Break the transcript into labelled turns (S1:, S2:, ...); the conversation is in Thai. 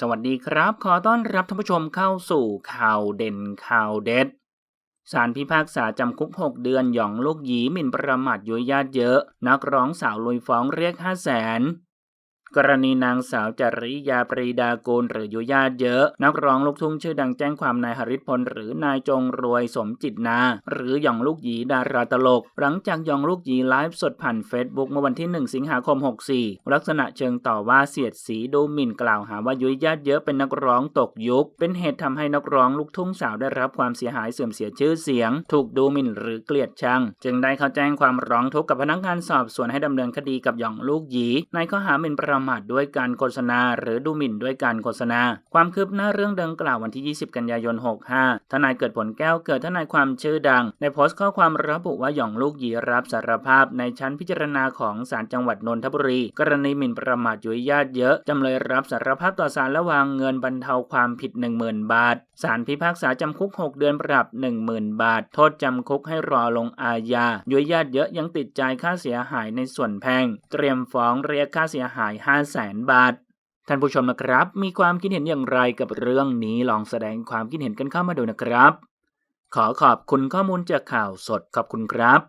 S1: สวัสดีครับ ขอต้อนรับท่านผู้ชมเข้าสู่ข่าวเด่นข่าวเด็ดสารพิพากษาจำคุก 6 เดือนหยองลูกหยีหมิ่นประมาทยุยญาติเยอะ นักร้องสาวลุยฟ้องเรียก 5 0 0แสน กรณีนางสาวจริยาปรีดากูลหรือยุยญาติเยอะ นักร้องลูกทุ่งชื่อดังแจ้งความนายหริพลหรือนายจงรวยสมจิตนา หรือหยองลูกหยีดาราตลก หลังจากหยองลูกหยีไลฟ์สดผ่านเฟซบุ๊กเมื่อวันที่ 1 สิงหาคม 64 ลักษณะเชิงต่อว่าเสียดสีดูหมิ่นกล่าวหาว่ายุยญาติเยอะเป็นนักร้องตกยุค เป็นเหตุทำให้นักร้องลูกทุ่งสาวได้รับความเสียหายเสื่อมเสียชื่อเสียง ถูกดูหมิ่นหรือเกลียดชัง จึงได้เข้าแจ้งความร้องทุกข์กับพนักงานสอบสวนให้ดำเนินคดีกับหยองลูกหยีในข้อหาหมิ่นประมาทด้วยการโฆษณา หรือดูหมิ่นด้วยการโฆษณา ความคืบหน้าเรื่องดังกล่าววันที่ 20 กันยายน 65 ทนายเกิดผลแก้วเกิดทนายความชื่อดังได้โพสต์ข้อความระบุว่าหยองลูกหยีรับสารภาพในชั้นพิจารณาของศาลจังหวัดนนทบุรี กรณีหมิ่นประมาทยุยญาติเยอะจำเลยรับสารภาพต่อศาลและวางเงินบรรเทาความผิด 10,000 บาทศาลพิพากษาจำคุก 6 เดือนปรับ 10,000 บาท โทษจำคุกให้รอลงอาญายุยญาติเยอะยังติดใจค่าเสียหายในส่วนแพง เตรียมฟ้องเรียกค่าเสียหาย5 0 0แสนบาท ท่านผู้ชมนะครับ มีความคิดเห็นอย่างไรกับเรื่องนี้ลองแสดงความคิดเห็นกันเข้ามาดูนะครับ ขอขอบคุณข้อมูลจากข่าวสดขอบคุณครับ